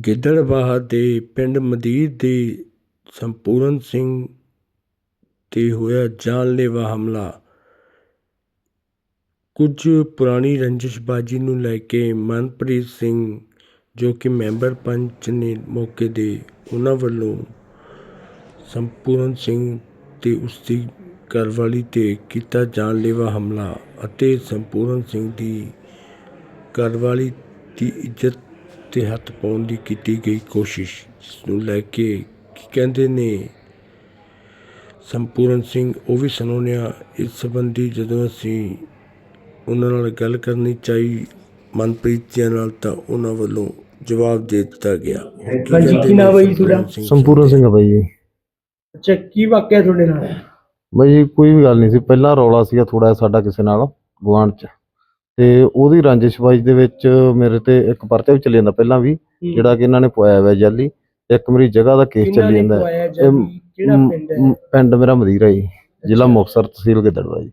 ਗਿੱਦੜਬਾਹਾ ਦੇ ਪਿੰਡ ਮਦੀਰ ਦੇ ਸੰਪੂਰਨ ਸਿੰਘ 'ਤੇ ਹੋਇਆ ਜਾਨਲੇਵਾ ਹਮਲਾ। ਕੁਝ ਪੁਰਾਣੀ ਰੰਜਿਸ਼ਬਾਜੀ ਨੂੰ ਲੈ ਕੇ ਮਨਪ੍ਰੀਤ ਸਿੰਘ, ਜੋ ਕਿ ਮੈਂਬਰ ਪੰਚ ਨੇ ਮੌਕੇ ਦੇ, ਉਹਨਾਂ ਵੱਲੋਂ ਸੰਪੂਰਨ ਸਿੰਘ ਤੇ ਉਸ ਦੀ ਘਰਵਾਲੀ 'ਤੇ ਕੀਤਾ ਜਾਨਲੇਵਾ ਹਮਲਾ ਅਤੇ ਸੰਪੂਰਨ ਸਿੰਘ ਦੀ ਘਰਵਾਲੀ ਦੀ ਇੱਜ਼ਤ 'ਤੇ ਹੱਥ ਪਾਉਣ ਦੀ ਕੀਤੀ ਗਈ ਕੋਸ਼ਿਸ਼ ਜਿਸ ਨੂੰ ਲੈ ਕੇ ਕੀ ਕਹਿੰਦੇ ਨੇ ਸੰਪੂਰਨ ਸਿੰਘ ਉਹ ਵੀ ਸੁਣਾਉਂਦੇ ਇਸ ਸੰਬੰਧੀ ਜਦੋਂ ਅਸੀਂ ਉਹਨਾਂ ਨਾਲ ਗੱਲ ਕਰਨੀ ਚਾਹੀ ਮਨਪ੍ਰੀਤ ਜੀ ਨਾਲ ਤਾਂ ਉਹਨਾਂ ਵੱਲੋਂ ਜਵਾਬ ਦੇ ਦਿੱਤਾ ਗਿਆ। ਕੀ ਨਾਮ ਹੈ ਜੀ ਸੰਪੂਰਨ ਤੁਹਾਡਾ? ਸਿੰਘ ਸੰਪੂਰਨ ਸਿੰਘ ਆ ਬਾਈ ਜੀ। ਅੱਛਾ ਕੀ ਵਾਕਿਆ ਤੁਹਾਡੇ ਨਾਲ? ਬਾਈ ਜੀ ਕੋਈ ਵੀ ਗੱਲ ਨਹੀਂ ਸੀ ਪਹਿਲਾਂ ਰੌਲਾ ਸੀਗਾ ਥੋੜਾ ਜਿਹਾ ਸਾਡਾ ਕਿਸੇ ਨਾਲ ਗੁਆਂਢ ਚ। ਤੇ ਉਹਦੀ ਰੰਜਿਸ਼ਬਾਜੀ ਦੇ ਵਿੱਚ ਮੇਰੇ ਤੇ ਇੱਕ ਪਰਚਾ ਵੀ ਚੱਲੀ ਜਾਂਦਾ ਪਹਿਲਾਂ ਵੀ ਜਿਹੜਾ ਕਿ ਇਹਨਾਂ ਨੇ ਪਵਾਇਆ ਹੋਇਆ ਜੈਲੀ। ਇੱਕ ਮੇਰੀ ਜਗ੍ਹਾ ਦਾ ਕੇਸ ਚੱਲੀ ਜਾਂਦਾ। ਇਹ ਪਿੰਡ ਮੇਰਾ ਮਦੀਰਾ ਜੀ ਜ਼ਿਲ੍ਹਾ ਮੁਕਤਸਰ ਤਹਿਸੀਲ ਗਿੱਦੜਵਾ ਜੀ।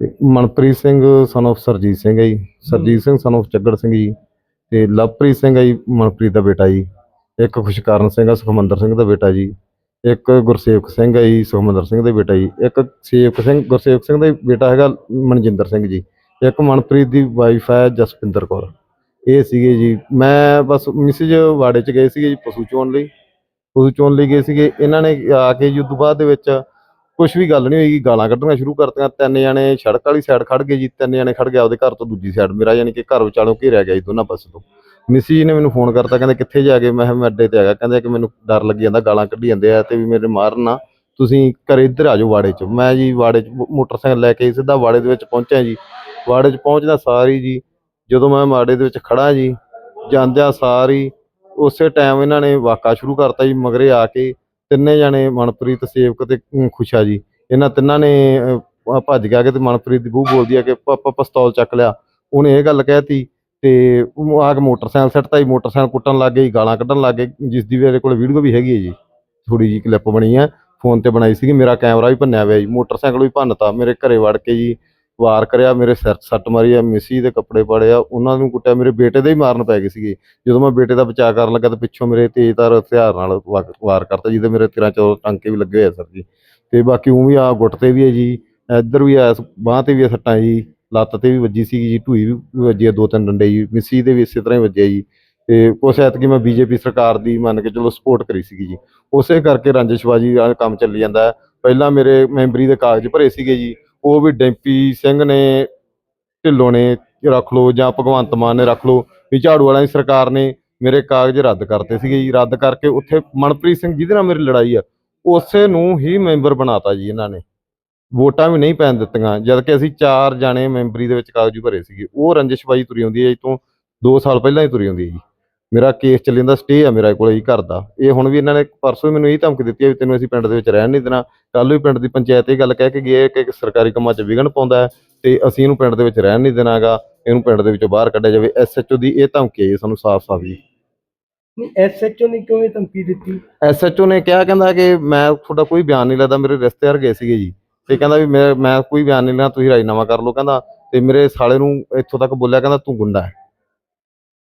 ਤੇ ਮਨਪ੍ਰੀਤ ਸਿੰਘ son of ਸਰਜੀਤ ਸਿੰਘ ਹੈ ਜੀ। Sarjit Singh son of ਚੱਗੜ Singh ji. ਤੇ ਲਵਪ੍ਰੀਤ ਸਿੰਘ ਹੈ ਜੀ ਮਨਪ੍ਰੀਤ ਦਾ ਬੇਟਾ ਜੀ। ਇੱਕ ਖੁਸ਼ਕਰਨ ਸਿੰਘ ਹੈ ਸੁਖਮੰਦਰ ਸਿੰਘ ਦਾ ਬੇਟਾ ਜੀ। ਇੱਕ ਗੁਰਸੇਵਕ ਸਿੰਘ ਹੈ ਜੀ ਸੁਖਮੰਦਰ ਸਿੰਘ ਦਾ ਬੇਟਾ ਜੀ। ਇੱਕ ਸੇਵਕ ਸਿੰਘ ਗੁਰਸੇਵਕ ਸਿੰਘ ਦਾ ਬੇਟਾ ਹੈਗਾ ਮਨਜਿੰਦਰ ਸਿੰਘ ਜੀ। ਇੱਕ ਮਨਪ੍ਰੀਤ ਦੀ ਵਾਈਫ ਹੈ ਜਸਪਿੰਦਰ ਕੌਰ। ਇਹ ਸੀਗੇ ਜੀ, ਮੈਂ ਬਸ ਮਿਸਿਜ ਵਾੜੇ ਚ ਗਏ ਸੀਗੇ ਜੀ ਪਸ਼ੂ ਚੋਣ ਲਈ। ਪਸ਼ੂ ਚੋਣ ਲਈ ਗਏ ਸੀਗੇ। ਇਹਨਾਂ ਨੇ ਆ ਕੇ ਜੀ ਉਦੋਂ ਬਾਅਦ ਦੇ ਵਿੱਚ ਕੁਝ ਵੀ ਗੱਲ ਨਹੀਂ ਹੋਈ ਗਾਲਾਂ ਕੱਢਣੀਆਂ ਸ਼ੁਰੂ ਕਰਤੀਆਂ। ਤਿੰਨ ਜਣੇ ਸੜਕ ਵਾਲੀ ਸਾਈਡ ਖੜ ਗਏ ਜੀ, ਤਿੰਨ ਜਣੇ ਖੜ ਗਏ ਆਪਦੇ ਘਰ ਤੋਂ ਦੂਜੀ ਸਾਈਡ ਮੇਰਾ ਯਾਨੀ ਕਿ ਘਰ ਵਿਚਾਲੋਂ ਘੇਰਿਆ ਗਿਆ ਜੀ ਦੋਨਾਂ ਪਾਸੇ ਤੋਂ। ਮਿਸੀ ਜੀ ਨੇ ਮੈਨੂੰ ਫੋਨ ਕਰਤਾ, ਕਹਿੰਦੇ ਕਿੱਥੇ ਜਾ ਕੇ? ਮੈਂ ਕਿਹਾ ਮੈਂ ਅੱਡੇ ਤੇ ਹੈਗਾ। ਕਹਿੰਦੇ ਕਿ ਮੈਨੂੰ ਡਰ ਲੱਗੀ ਜਾਂਦਾ, ਗਾਲਾਂ ਕੱਢੀ ਜਾਂਦੇ ਆ ਤੇ ਵੀ ਮੇਰੇ ਮਾਰਨਾ ਤੁਸੀਂ ਘਰੇ ਇੱਧਰ ਆ ਜਾਓ ਵਾੜੇ 'ਚ। ਮੈਂ ਜੀ ਵਾੜੇ 'ਚ ਮੋਟਰਸਾਈਕਲ ਲੈ ਕੇ ਸਿੱਧਾ ਵਾੜੇ ਦੇ ਵਿੱਚ ਪਹੁੰਚਿਆ ਜੀ। ਵਾੜੇ 'ਚ ਪਹੁੰਚਦਾ ਸਾਰੀ ਜੀ। ਜਦੋਂ ਮੈਂ ਮਾੜੇ ਦੇ ਵਿੱਚ ਖੜਾ ਜੀ ਜਾਂਦਿਆਂ ਸਾਰੀ ਉਸੇ ਟਾਈਮ ਇਹਨਾਂ ਨੇ ਵਾਕਾ ਸ਼ੁਰੂ ਕਰਤਾ ਜੀ ਮਗਰੇ ਆ ਕੇ ਤਿੰਨੇ ਜਾਣੇ ਮਨਪ੍ਰੀਤ ਸੇਵਕ ਤੇ ਅਮ, ਖੁਸ਼ਾ ਜੀ। ਇਹਨਾਂ ਤਿੰਨਾਂ ਨੇ ਭੱਜ ਗਿਆ ਕਿ ਤੇ ਮਨਪ੍ਰੀਤ ਦੀ ਬਹੂ ਬੋਲਦੀ ਆ ਕਿ ਪਾਪਾ ਪਿਸਤੌਲ ਚੱਕ ਲਿਆ। ਉਹਨੇ ਇਹ ਗੱਲ ਕਹਿਤੀ ਤੇ ਉਹ ਆ ਕੇ ਮੋਟਰਸਾਈਕਲ ਸੱਟਤਾ ਜੀ ਮੋਟਰਸਾਈਕਲ ਕੁੱਟਣ ਲੱਗ ਗਏ ਗਾਲਾਂ ਕੱਢਣ ਲੱਗ ਗਏ। ਜਿਸ ਦੀ ਮੇਰੇ ਕੋਲ ਵੀਡੀਓ ਵੀ ਹੈਗੀ ਹੈ ਜੀ। ਥੋੜੀ ਜੀ ਕਲਿੱਪ ਬਣੀ ਆ। ਫੋਨ ਤੇ ਬਣਾਈ ਸੀਗੀ ਮੇਰਾ ਕੈਮਰਾ ਵੀ ਭੰਨਿਆ ਹੋਇਆ ਜੀ ਮੋਟਰਸਾਈਕਲ ਵੀ ਭੰਨਤਾ ਮੇਰੇ ਘਰੇ ਵੜ ਕੇ ਜੀ। ਵਾਰ ਕਰਿਆ, ਮੇਰੇ ਸਿਰ 'ਚ ਸੱਟ ਮਾਰੀ ਆ, ਮਿਸੀ ਦੇ ਕੱਪੜੇ ਪਾੜੇ ਆ, ਉਹਨਾਂ ਨੂੰ ਕੁੱਟਿਆ, ਮੇਰੇ ਬੇਟੇ ਦੇ ਹੀ ਮਾਰਨ ਪੈ ਗਏ ਸੀਗੇ। ਜਦੋਂ ਮੈਂ ਬੇਟੇ ਦਾ ਬਚਾਅ ਕਰਨ ਲੱਗਾ ਤਾਂ ਪਿੱਛੋਂ ਮੇਰੇ ਤੇਜ਼ਧਾਰ ਹਥਿਆਰ ਨਾਲ ਵਾਰ ਕਰਤਾ, ਜਿਹਦੇ ਮੇਰੇ 13 14 ਟਾਂਕੇ ਵੀ ਲੱਗੇ ਹੋਏ ਸਰ ਜੀ। ਤੇ ਬਾਕੀ ਉਹ ਵੀ ਆ, ਗੁੱਟ ਤੇ ਵੀ ਹੈ ਜੀ, ਇੱਧਰ ਵੀ ਆ, ਬਾਹ ਤੇ ਵੀ ਆ ਸੱਟਾਂ ਜੀ, ਲੱਤ ਤੇ ਵੀ ਵੱਜੀ ਸੀਗੀ ਜੀ, ਢੂਈ ਵੀ ਵੱਜੀ ਆ ਦੋ ਤਿੰਨ ਡੰਡੇ ਜੀ, ਮਿਸੀ ਦੇ ਵੀ ਇਸੇ ਤਰ੍ਹਾਂ ਹੀ ਵੱਜਿਆ ਜੀ। ਤੇ ਉਸ ਐਤਕੀ ਮੈਂ ਬੀਜੇਪੀ ਸਰਕਾਰ ਦੀ ਮੰਨ ਕੇ ਚਲੋ ਸਪੋਰਟ ਕਰੀ ਸੀਗੀ ਜੀ। ਉਸੇ ਕਰਕੇ ਰੰਜਿਸ਼ਬਾਜੀ ਦਾ ਕੰਮ ਚੱਲੀ ਜਾਂਦਾ। ਪਹਿਲਾਂ ਮੇਰੇ ਮੈਂਬਰੀ ਦੇ ਕਾਗਜ਼ ਭਰੇ ਸੀਗੇ ਜੀ ਉਹ ਵੀ ਡੈਂਪੀ ਸਿੰਘ ਨੇ ਢਿੱਲੋਂ ਨੇ ਰੱਖ ਲਓ ਜਾਂ ਭਗਵੰਤ ਮਾਨ ਨੇ ਰੱਖ ਲਓ ਵੀ ਝਾੜੂ ਵਾਲਿਆਂ ਦੀ ਸਰਕਾਰ ਨੇ ਮੇਰੇ ਕਾਗਜ਼ ਰੱਦ ਕਰਤੇ ਸੀਗੇ ਜੀ। ਰੱਦ ਕਰਕੇ ਉੱਥੇ ਮਨਪ੍ਰੀਤ ਸਿੰਘ ਜਿਹਦੇ ਨਾਲ ਮੇਰੀ ਲੜਾਈ ਆ, ਉਸੇ ਨੂੰ ਹੀ ਮੈਂਬਰ ਬਣਾਤਾ ਜੀ ਇਹਨਾਂ ਨੇ। ਵੋਟਾਂ ਵੀ ਨਹੀਂ ਪੈਣ ਦਿੱਤੀਆਂ, ਜਦ ਕਿ ਅਸੀਂ ਚਾਰ ਜਾਣੇ ਮੈਂਬਰੀ ਦੇ ਵਿੱਚ ਕਾਗਜ਼ ਭਰੇ ਸੀਗੇ। ਉਹ ਰੰਜਿਸ਼ਬਾਜੀ ਤੁਰੀ ਹੁੰਦੀ ਹੈ ਜੀ ਤੋਂ 2 ਸਾਲ ਪਹਿਲਾਂ ਹੀ ਤੁਰੀ ਹੁੰਦੀ ਹੈ ਜੀ। ਮੇਰਾ ਕੇਸ ਚੱਲੀ ਜਾਂਦਾ ਸਟੇ ਆ ਮੇਰਾ ਕੋਲ ਜੀ ਘਰ ਦਾ। ਇਹ ਹੁਣ ਵੀ ਇਹਨਾਂ ਨੇ ਪਰਸੋਂ ਹੀ ਮੈਨੂੰ ਇਹ ਧਮਕੀ ਦਿੱਤੀ ਹੈ ਵੀ ਤੈਨੂੰ ਅਸੀਂ ਪਿੰਡ ਦੇ ਵਿੱਚ ਰਹਿਣ ਨਹੀਂ ਦੇਣਾ। ਕੱਲ ਵੀ ਪਿੰਡ ਦੀ ਪੰਚਾਇਤ ਇਹ ਗੱਲ ਕਹਿ ਕੇ ਗਈ ਹੈ ਕਿ ਇੱਕ ਸਰਕਾਰੀ ਕੰਮਾਂ 'ਚ ਵਿਘਨ ਪਾਉਂਦਾ ਹੈ ਤੇ ਅਸੀਂ ਇਹਨੂੰ ਪਿੰਡ ਦੇ ਵਿੱਚ ਰਹਿਣ ਨਹੀਂ ਦੇਣਾਗਾ। ਇਹਨੂੰ ਪਿੰਡ ਦੇ ਵਿੱਚੋਂ ਬਾਹਰ ਕੱਢਿਆ ਜਾਵੇ। ਐਸਐਚਓ ਦੀ ਇਹ ਧਮਕੀ ਹੈ ਸਾਨੂੰ ਸਾਫ਼-ਸਾਫ਼ ਜੀ। ਨਹੀਂ ਐਸਐਚਓ ਨੇ ਕਿਉਂ ਇਹ ਧਮਕੀ ਦਿੱਤੀ? ਐਸਐਚਓ ਨੇ ਕਿਹਾ ਕਹਿੰਦਾ ਕਿ ਮੈਂ ਤੁਹਾਡਾ ਕੋਈ ਬਿਆਨ ਨਹੀਂ ਲੈਦਾ ਮੇਰੇ ਰਿਸ਼ਤੇਦਾਰ ਗਏ ਸੀਗੇ ਜੀ। ਤੇ ਕਹਿੰਦਾ ਵੀ ਮੈਂ ਮੈਂ ਕੋਈ ਬਿਆਨ ਨਹੀਂ ਲੈਣਾ ਤੁਸੀਂ ਰਾਜੀਨਾਮਾ ਕਰ ਲਓ ਕਹਿੰਦਾ। ਤੇ ਮੇਰੇ ਸਾਲੇ ਨੂੰ ਇੱਥੋਂ ਤੱਕ ਬੋਲਿਆ ਕਹਿੰਦਾ ਤੂੰ ਗੁੰਡਾ ਹੈ।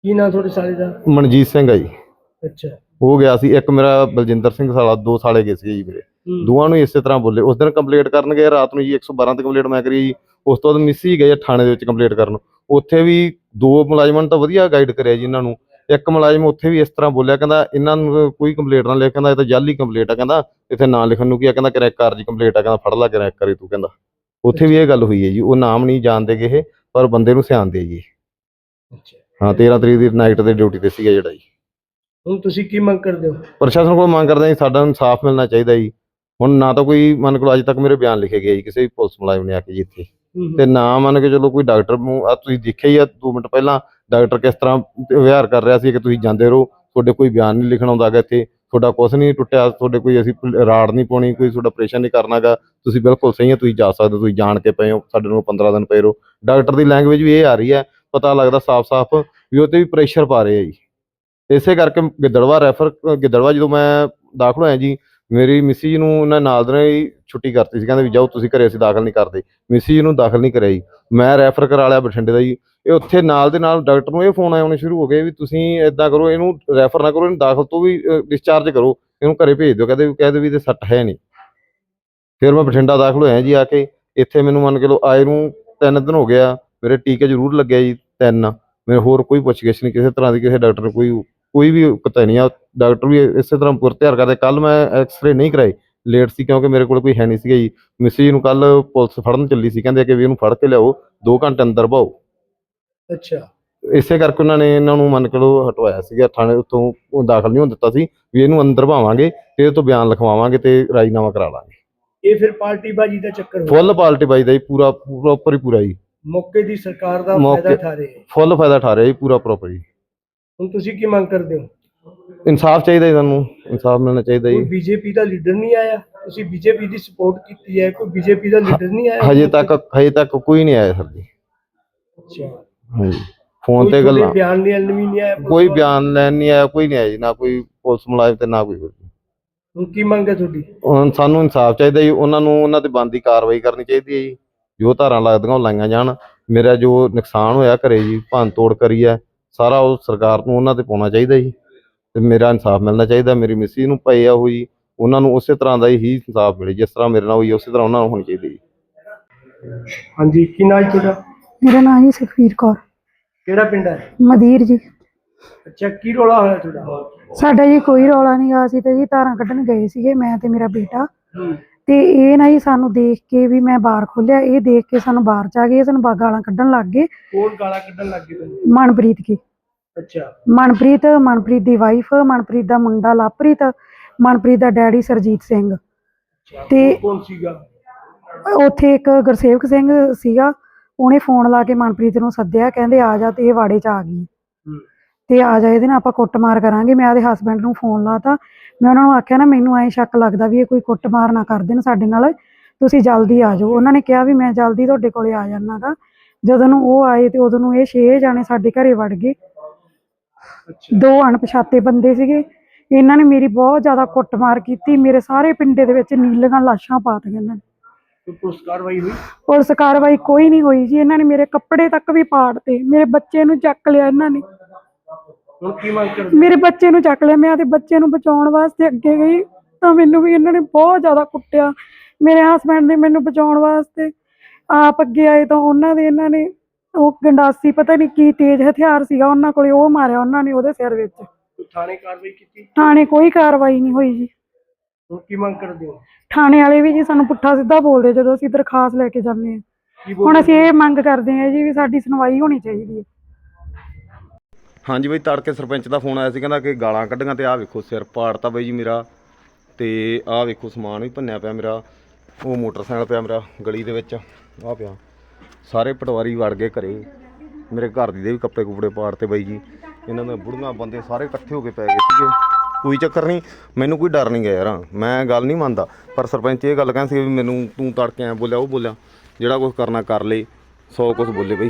ਕੀ ਨਾਂ ਤੁਹਾਡੇ ਸਾਲੇ ਦਾ? ਮਨਜੀਤ ਸਿੰਘ ਆ ਜੀ। ਅੱਛਾ। ਉਹ ਗਿਆ ਸੀ ਇੱਕ ਮੇਰਾ ਬਲਜਿੰਦਰ ਸਿੰਘ ਸਾਲਾ ਦੋ ਸਾਲੇ ਗਏ ਸੀਗੇ ਜੀ ਮੇਰੇ। ਹੂੰ। ਦੋਵਾਂ ਨੂੰ ਇਸੇ ਤਰ੍ਹਾਂ ਬੋਲੇ। ਉਸ ਦਿਨ ਕੰਪਲੀਟ ਕਰਨ ਗਏ ਰਾਤ ਨੂੰ ਜੀ 112 ਤੇ ਕੰਪਲੀਟ ਮੈਂ ਕਰੀ ਜੀ। ਉਸ ਤੋਂ ਬਾਅਦ ਮਿਸ ਹੀ ਗਏ ਥਾਣੇ ਦੇ ਵਿੱਚ ਕੰਪਲੀਟ ਕਰਨ। ਉੱਥੇ ਵੀ ਦੋ ਮੁਲਾਜ਼ਮਾਂ ਨੂੰ ਤਾਂ ਵਧੀਆ ਗਾਈਡ ਕਰਿਆ ਜੀ ਇਹਨਾਂ ਨੂੰ। ਇੱਕ ਮੁਲਾਜ਼ਮ ਉੱਥੇ ਵੀ ਇਸ ਤਰ੍ਹਾਂ ਬੋਲਿਆ ਕਹਿੰਦਾ ਇਹਨਾਂ ਨੂੰ ਕੋਈ ਕੰਪਲੀਟ ਨਾ ਲਿਖ ਕਹਿੰਦਾ ਇਹ ਤਾਂ ਜਾਲੀ ਕੰਪਲੀਟ ਆ ਕਹਿੰਦਾ ਇੱਥੇ ਨਾਂ ਲਿਖਣ ਨੂੰ ਕੀ ਆ ਕਹਿੰਦਾ ਕਰੈਕ ਕਾਰ ਜੀ ਕੰਪਲੀਟ ਆ ਕਹਿੰਦਾ ਫੜ ਲਾ ਕਰੈਕ ਕਰੀ ਤੂੰ ਕਹਿੰਦਾ। ਉੱਥੇ ਵੀ ਇਹ ਗੱਲ ਹੋਈ ਹੈ ਜੀ। ਉਹ ਨਾਮ ਨਹੀਂ ਜਾਣਦੇ ਗੇ ਇਹ ਪਰ ਬੰਦੇ ਨੂੰ ਸਿਆਣਦੇ ਜੀ ਅੱਛਾ। ਹਾਂ 13 ਤਰੀਕ ਦੀ ਨਾਈਟ ਦੇ ਡਿਊਟੀ ਤੇ ਸੀਗਾ ਜਿਹੜਾ ਜੀ। ਹੁਣ ਤੁਸੀਂ ਕੀ ਮੰਗ ਕਰਦੇ ਹੋ? ਪ੍ਰਸ਼ਾਸਨ ਕੋਲ ਮੰਗ ਕਰਦੇ ਹਾਂ ਜੀ ਸਾਡਾ ਇਨਸਾਫ ਮਿਲਣਾ ਚਾਹੀਦਾ ਜੀ। ਹੁਣ ਨਾ ਤਾਂ ਕੋਈ ਮੰਨ ਕੋਲ ਅੱਜ ਤੱਕ ਮੇਰੇ ਬਿਆਨ ਲਿਖੇ ਗਏ ਜੀ ਕਿਸੇ ਵੀ ਪੁਲਿਸ ਮੁਲਾਜ਼ਮ ਨੇ ਆ ਕੇ ਜੀ ਇੱਥੇ। ਹੂੰ। ਤੇ ਨਾ ਮੰਨ ਕੇ ਚਲੋ ਕੋਈ ਡਾਕਟਰ ਨੂੰ ਆ ਤੁਸੀਂ ਦੇਖਿਆ ਹੀ ਆ 2 ਮਿੰਟ ਪਹਿਲਾਂ ਡਾਕਟਰ ਕਿਸ ਤਰ੍ਹਾਂ ਵਿਵਹਾਰ ਕਰ ਰਿਹਾ ਸੀ ਕਿ ਤੁਸੀਂ ਜਾਂਦੇ ਰਹੋ ਤੁਹਾਡੇ ਕੋਈ ਬਿਆਨ ਨਹੀਂ ਲਿਖਣ ਆਉਂਦਾਗਾ ਇੱਥੇ ਤੁਹਾਡਾ ਕੁਝ ਨਹੀਂ ਟੁੱਟਿਆ ਤੁਹਾਡੇ ਕੋਈ ਅਸੀਂ ਪ- ਰਾੜ ਨਹੀਂ ਪਾਉਣੀ ਕੋਈ ਤੁਹਾਡਾ ਆਪਰੇਸ਼ਨ ਨਹੀਂ ਕਰਨਾਗਾ ਤੁਸੀਂ ਬਿਲਕੁਲ ਸਹੀ ਆ ਤੁਸੀਂ ਜਾ ਸਕਦੇ ਹੋ ਤੁਸੀਂ ਜਾਣ ਕੇ ਪਏ ਹੋ ਸਾਡੇ ਨੂੰ 15 ਦਿਨ ਪਏ ਰਹੋ। ਡਾਕਟਰ ਦੀ ਲੈਂਗੁਏਜ ਵੀ ਇਹ ਆ ਰਹੀ ਹੈ ਪਤਾ ਲੱਗਦਾ ਸਾਫ਼-ਸਾਫ਼ ਵੀ ਉਹ ਤੇ ਵੀ ਪ੍ਰੈਸ਼ਰ ਪਾ ਰਹੇ ਆ ਜੀ। ਇਸੇ ਕਰਕੇ ਗਿੱਦੜਵਾ ਰੈਫਰ ਗਿੱਦੜਵਾ ਜਦੋਂ ਮੈਂ ਦਾਖਲ ਹੋਇਆ ਜੀ, ਮੇਰੀ ਮਿਸੀ ਨੂੰ ਉਹਨਾਂ ਨਾਲ ਦੇ ਨਾਲ ਹੀ ਛੁੱਟੀ ਕਰਤੀ ਸੀ, ਕਹਿੰਦੇ ਵੀ ਜਾਓ ਤੁਸੀਂ ਘਰੇ, ਅਸੀਂ ਦਾਖਲ ਨਹੀਂ ਕਰਦੇ। ਮਿਸੀ ਨੂੰ ਦਾਖਲ ਨਹੀਂ ਕਰਿਆ ਜੀ। ਮੈਂ ਰੈਫਰ ਕਰਾ ਲਿਆ ਬਠਿੰਡੇ ਦਾ ਜੀ। ਇਹ ਉੱਥੇ ਨਾਲ ਦੇ ਨਾਲ ਡਾਕਟਰ ਨੂੰ ਇਹ ਫੋਨ ਆਉਣੇ ਸ਼ੁਰੂ ਹੋ ਗਏ ਵੀ ਤੁਸੀਂ ਇਦਾਂ ਕਰੋ, ਇਹਨੂੰ ਰੈਫਰ ਨਾ ਕਰੋ, ਇਹਨੂੰ ਦਾਖਲ ਤੋਂ ਵੀ ਡਿਸਚਾਰਜ ਕਰੋ। ਇਹਨੂੰ ਘਰੇ ਭੇਜ ਦਿਓ, ਕਹਿੰਦੇ ਵੀ ਕਹਿੰਦੇ ਵੀ ਇਹਦੇ ਸੱਟ ਹੈ ਨਹੀਂ। ਫਿਰ ਮੈਂ ਬਠਿੰਡਾ ਦਾਖਲ ਹੋਇਆ ਜੀ ਆ ਕੇ। ਇੱਥੇ ਮੈਨੂੰ ਮੰਨ ਕੇ ਲਓ ਆਏ ਨੂੰ ਤਿੰਨ ਦਿਨ ਹੋ ਗਿਆ। ਮੇਰੇ ਟੀਕੇ ਜ਼ਰੂਰ ਲੱਗਿਆ ਜੀ ਤਿੰਨ। ਮੇਰੇ ਹੋਰ ਕੋਈ ਪੁੱਛਗਿੱਛ ਨਹੀਂ ਕਿਸੇ ਤਰ੍ਹਾਂ ਦੀ ਕਿਸੇ ਡਾਕਟਰ ਕੋਈ ਕੋਈ ਵੀ ਕਿਤੇ ਨਹੀਂ ਆ। ਡਾਕਟਰ ਵੀ ਇਸੇ ਤਰ੍ਹਾਂ ਪੁਰਤਿਆਰ ਕਰਦੇ। ਕੱਲ ਮੈਂ ਐਕਸ-ਰੇ ਨਹੀਂ ਕਰਾਈ ਲੇਟ ਸੀ ਕਿਉਂਕਿ ਮੇਰੇ ਕੋਲ ਕੋਈ ਹੈ ਨਹੀਂ ਸੀਗਾ ਜੀ। ਮਿਸੀ ਨੂੰ ਕੱਲ ਪੁਲਿਸ ਫੜਨ ਚੱਲੀ ਸੀ। ਕਹਿੰਦੇ ਕਿ ਵੀ ਇਹਨੂੰ ਫੜ ਕੇ ਲਿਆਓ। 2 ਘੰਟੇ ਅੰਦਰ ਬਾਓ ਅੱਛਾ। ਇਸੇ ਕਰਕੇ ਉਹਨਾਂ ਨੇ ਇਹਨਾਂ ਨੂੰ ਮੰਨ ਕੇ ਹਟਵਾਇਆ ਸੀਗਾ। ਥਾਣੇ ਉੱਤੋਂ ਉਹ ਦਾਖਲ ਨਹੀਂ ਹੋਣ ਦਿੱਤਾ ਸੀ ਵੀ ਇਹਨੂੰ ਅੰਦਰ ਭਾਵਾਂਗੇ ਤੇ ਇਹ ਤੋਂ ਬਿਆਨ ਲਿਖਵਾਵਾਂਗੇ ਤੇ ਰਾਜੀਨਾਮਾ ਕਰਾ ਲਾਂਗੇ। ਇਹ ਫਿਰ ਪਾਰਟੀ ਬਾਜੀ ਦਾ ਚੱਕਰ ਫੁੱਲ ਪਾਰਟੀ ਬਾਈ ਦਾ ਜੀ। ਪੂਰਾ ਪ੍ਰੋਪਰ ਹੀ ਪੂਰਾ ਜੀ। ਮੌਕੇ ਦੀ ਸਰਕਾਰ ਦਾ ਮੌਕੇ- ਫਾਇਦਾ ਠਾ ਰਹੇ ਹੈ। ਫੁੱਲ ਫਾਇਦਾ ਠਾ ਰਿਹਾ ਜੀ ਪੂਰਾ ਪ੍ਰੋਪਰ ਜੀ ਹੁਣ ਤੁਸੀਂ ਕੀ ਮੰਗ ਕਰਦੇ ਹੋ? ਇਨਸਾਫ ਚਾਹੀਦਾ ਜੀ ਸਾਨੂੰ ਇਨਸਾਫ ਮਿਲਣਾ ਚਾਹੀਦਾ ਕੋਈ ਜੀ ਬੀਜੇਪੀ ਦਾ ਲੀਡਰ ਨਹੀਂ ਆਇਆ ਤੁਸੀਂ ਬੀਜੇਪੀ ਦੀ ਸਪੋਰਟ ਕੀਤੀ ਹੈ ਕੋਈ ਬੀਜੇਪੀ ਦਾ ਲੀਡਰ ਨਹੀਂ ਆਇਆ? ਹਜੇ ਤੱਕ ਹਜੇ ਤੱਕ ਕੋਈ ਨਹੀਂ ਆਇਆ ਸਰ ਜੀ। ਅੱਛਾ। ਹਾਂਜੀ। ਫੋਨ ਕੋਈ ਤੇ ਗੱਲਾਂ। ਬਿਆਨ ਲੈਣ ਵੀ ਨਹੀਂ ਆਇਆ ਕੋਈ? ਬਿਆਨ ਲੈਣ ਨਹੀਂ ਆਇਆ ਕੋਈ ਨਹੀਂ ਆਇਆ ਜੀ ਨਾ ਕੋਈ ਪੁਲਿਸ ਮੁਲਾਜ਼ਮ ਤੇ ਨਾ ਕੋਈ ਹੋਰ। ਹੁਣ ਕੀ ਮੰਗ ਹੈ ਤੁਹਾਡੀ? ਹੁਣ ਸਾਨੂੰ ਇਨਸਾਫ ਚਾਹੀਦਾ ਜੀ ਉਹਨਾਂ ਨੂੰ ਉਹਨਾਂ ਤੇ ਬੰਦੀ ਕਾਰਵਾਈ ਕਰਨੀ ਚਾਹੀਦੀ ਹੈ ਜੀ। ਜੋ ਧਾਰਾਂ ਲੱਗਦੀਆਂ ਉਹ ਲਾਈਆਂ ਜਾਣ। ਮੇਰਾ ਜੋ ਨੁਕਸਾਨ ਹੋਇਆ ਘਰੇ ਜੀ ਭੰਨ ਤੋੜ ਕਰੀ ਹੈ ਸਾਰਾ ਉਹ ਸਰਕਾਰ ਨੂੰ ਉਹਨਾਂ ਤੇ ਪਾਉਣਾ ਚਾਹੀਦਾ ਜੀ। ਤੇ ਮੇਰਾ ਇਨਸਾਫ ਮਿਲਣਾ ਚਾਹੀਦਾ ਮੇਰੀ ਮਿਸੀ ਨੂੰ ਪਈ ਆ ਹੋਈ ਉਹਨਾਂ ਨੂੰ ਉਸੇ ਤਰ੍ਹਾਂ ਦਾ ਹੀ ਇਨਸਾਫ ਮਿਲੇ ਜਿਸ ਤਰ੍ਹਾਂ ਮੇਰੇ ਨਾਲ ਹੋਈ ਉਸੇ ਤਰ੍ਹਾਂ ਉਹਨਾਂ ਨੂੰ ਹੋਣੀ ਚਾਹੀਦੀ ਜੀ। ਹਾਂਜੀ ਕੀ ਨਾਮ ਹੈ ਤੁਹਾਡਾ? ਮੇਰਾ ਨਾਮ ਜੀ ਸੁਖਵੀਰ ਕੌਰ। ਕਿਹੜਾ ਪਿੰਡ ਹੈ? ਮਦੀਰ ਜੀ। ਅੱਛਾ ਕੀ ਰੋਲਾ ਹੋਇਆ ਤੁਹਾਡਾ? ਸਾਡਾ ਜੀ ਕੋਈ ਰੌਲਾ ਨਹੀਂ ਗਾ ਅਸੀਂ ਤੇ ਜੀ ਧਾਰਾਂ ਕੱਢਣ ਗਏ ਸੀਗੇ ਮੈਂ ਤੇ ਮੇਰਾ ਬੇਟਾ। ਹੂੰ। ਤੇ ਇਹ ਨਾ ਜੀ ਸਾਨੂੰ ਦੇਖ ਕੇ ਵੀ ਮੈਂ ਬਾਹਰ ਖੋਲਿਆ ਇਹ ਦੇਖ ਕੇ ਸਾਨੂੰ ਬਾਹਰ ਚ ਆ ਗਏ ਸਾਨੂੰ ਬਾ- ਗਾਲਾਂ ਕੱਢਣ ਲੱਗ ਗਏ। ਕੋਲ ਗਾਲਾਂ ਕੱਢਣ ਲੱਗ ਗਏ ਤੁਹਾਨੂੰ ਮਨਪ੍ਰੀਤ ਕੀ? ਅੱਛਾ। ਮਨਪ੍ਰੀਤ ਮਨਪ੍ਰੀਤ ਦੀ ਵਾਈਫ ਮਨਪ੍ਰੀਤ ਦਾ ਮੁੰਡਾ ਲਵਪ੍ਰੀਤ ਮਨਪ੍ਰੀਤ ਦਾ ਡੈਡੀ ਸਰਜੀਤ ਸਿੰਘ। ਤੇ- ਕੌਣ ਸੀਗਾ? ਉੱਥੇ ਇੱਕ ਗੁਰਸੇਵਕ ਸਿੰਘ ਸੀਗਾ ਉਹਨੇ ਫੋਨ ਲਾ ਕੇ ਮਨਪ੍ਰੀਤ ਨੂੰ ਸੱਦਿਆ ਕਹਿੰਦੇ ਆ ਜਾ ਤੇ ਇਹ ਵਾੜੇ ਚ ਆ ਗਈ। ਤੇ ਆ ਜਾ ਇਹਦੇ ਨਾਲ ਆਪਾਂ ਕੁੱਟਮਾਰ ਕਰਾਂਗੇ। ਮੈਂ ਉਹਦੇ ਹਸਬੰਡ ਨੂੰ ਫੋਨ ਲਾਤਾ। ਮੈਂ ਉਹਨਾਂ ਨੂੰ ਆਖਿਆ ਨਾ ਮੈਨੂੰ ਐ ਸ਼ੱਕ ਲੱਗਦਾ ਵੀ ਇਹ ਕੋਈ ਕੁੱਟਮਾਰ ਨਾ ਕਰ ਦੇਣ ਸਾਡੇ ਨਾਲ। ਤੁਸੀਂ ਜਲਦੀ ਆ ਜਾਓ। ਉਹਨਾਂ ਨੇ ਕਿਹਾ ਵੀ ਮੈਂ ਜਲਦੀ ਤੁਹਾਡੇ ਕੋਲੇ ਆ ਜਾਣਾਗਾ ਜਦੋਂ ਨੂੰ ਉਹ ਆਏ ਤੇ ਉਦੋਂ ਨੂੰ ਇਹ ਛੇ ਜਾਣੇ ਸਾਡੇ ਘਰੇ ਵੜ ਗਏ। ਦੋ ਅਣਪਛਾਤੇ ਬੰਦੇ ਸੀਗੇ। ਇਹਨਾਂ ਨੇ ਮੇਰੀ ਬਹੁਤ ਜ਼ਿਆਦਾ ਕੁੱਟਮਾਰ ਕੀਤੀ। ਮੇਰੇ ਸਾਰੇ ਪਿੰਡੇ ਦੇ ਵਿੱਚ ਨੀਲੀਆਂ ਲਾਸ਼ਾਂ ਪਾਤੀਆਂ ਇਹਨਾਂ ਨੇ। ਪੁਲਿਸ ਕਾਰਵਾਈ ਹੋਈ? ਪੁਲਿਸ ਕਾਰਵਾਈ ਕੋਈ ਨਹੀਂ ਹੋਈ ਜੀ। ਇਹਨਾਂ ਨੇ ਮੇਰੇ ਕੱਪੜੇ ਤੱਕ ਵੀ ਪਾੜਤੇ ਮੇਰੇ ਬੱਚੇ ਨੂੰ ਚੱਕ ਲਿਆ ਇਹਨਾਂ ਨੇ। ਹੁਣ ਕੀ ਮੰਗ ਕਰਦੇ? ਮੇਰੇ ਬੱਚੇ ਨੂੰ ਚੱਕ ਲਿਆ ਮੈਂ ਤੇ ਬੱਚੇ ਨੂੰ ਬਚਾਉਣ ਵਾਸਤੇ ਅੱਗੇ ਗਈ ਤਾਂ ਮੈਨੂੰ ਵੀ ਇਹਨਾਂ ਨੇ ਬਹੁਤ ਜ਼ਿਆਦਾ ਕੁੱਟਿਆ। ਮੇਰੇ ਹਸਬੰਡ ਨੇ ਮੈਨੂੰ ਬਚਾਉਣ ਵਾਸਤੇ। ਆਪ ਅੱਗੇ ਆਏ ਤਾਂ ਉਹਨਾਂ ਦੇ ਇਹਨਾਂ ਨੇ ਉਹ ਗੰਡਾਸੀ ਪਤਾ ਨਹੀਂ ਕੀ ਤੇਜ਼ ਹਥਿਆਰ ਸੀਗਾ ਉਹਨਾਂ ਕੋਲੇ ਉਹ ਮਾਰਿਆ ਉਹਨਾਂ ਨੇ ਉਹਦੇ ਸਿਰ ਵਿੱਚ। ਥਾਣੇ ਕਾਰਵਾਈ ਕੀਤੀ? ਥਾਣੇ ਕੋਈ ਕਾਰਵਾਈ ਨਹੀਂ ਹੋਈ ਜੀ। ਹੁਣ ਕੀ ਮੰਗ ਕਰਦੇ ਹੋ? ਥਾਣੇ ਵਾਲੇ ਵੀ ਜੀ ਸਾਨੂੰ ਪੁੱਠਾ ਸਿੱਧਾ ਬੋਲਦੇ ਜਦੋਂ ਅਸੀਂ ਦਰਖਾਸਤ ਲੈ ਕੇ ਜਾਂਦੇ ਹਾਂ। ਕੀ ਹੁਣ ਅਸੀਂ ਇਹ ਮੰਗ ਕਰਦੇ ਹਾਂ ਜੀ ਵੀ ਸਾਡੀ ਸੁਣਵਾਈ ਹੋਣੀ ਚਾਹੀਦੀ ਹੈ। ਹਾਂਜੀ ਬਈ, ਤੜਕੇ ਸਰਪੰਚ ਦਾ ਫੋਨ ਆਇਆ ਸੀ, ਕਹਿੰਦਾ ਕਿ ਗਾਲਾਂ ਕੱਢੀਆਂ ਤੇ ਆਹ ਵੇਖੋ, ਸਿਰ ਪਾੜਤਾ ਬਈ ਜੀ ਮੇਰਾ ਤੇ ਆਹ ਵੇਖੋ ਸਮਾਨ ਵੀ ਭੰਨਿਆ ਪਿਆ ਮੇਰਾ, ਉਹ ਮੋਟਰਸਾਈਕਲ ਪਿਆ ਮੇਰਾ ਗਲੀ ਦੇ ਵਿੱਚ, ਆਹ ਪਿਆ। ਸਾਰੇ ਪਟਵਾਰੀ ਵੜ ਗਏ ਘਰੇ, ਮੇਰੇ ਘਰ ਦੀ ਦੇ ਵੀ ਕੱਪੜੇ ਕੁਪੜੇ ਪਾੜਤੇ ਬਾਈ ਜੀ। ਇਹਨਾਂ ਦੇ ਬੁੜੀਆਂ ਬੰਦੇ ਸਾਰੇ ਇਕੱਠੇ ਹੋ ਕੇ ਪੈ ਗਏ ਸੀਗੇ। ਕੋਈ ਚੱਕਰ ਨਹੀਂ, ਮੈਨੂੰ ਕੋਈ ਡਰ ਨਹੀਂ ਗਿਆ ਯਾਰ, ਮੈਂ ਗੱਲ ਨਹੀਂ ਮੰਨਦਾ, ਪਰ ਸਰਪੰਚ ਇਹ ਗੱਲ ਕਹਿੰਦੇ ਸੀ ਵੀ ਮੈਨੂੰ ਤੂੰ ਤੜਕੇ ਐ ਬੋਲਿਆ, ਉਹ ਬੋਲਿਆ, ਜਿਹੜਾ ਕੁਝ ਕਰਨਾ ਕਰ ਲੈ, ਸੌ ਕੁਝ ਬੋਲੇ ਬਈ।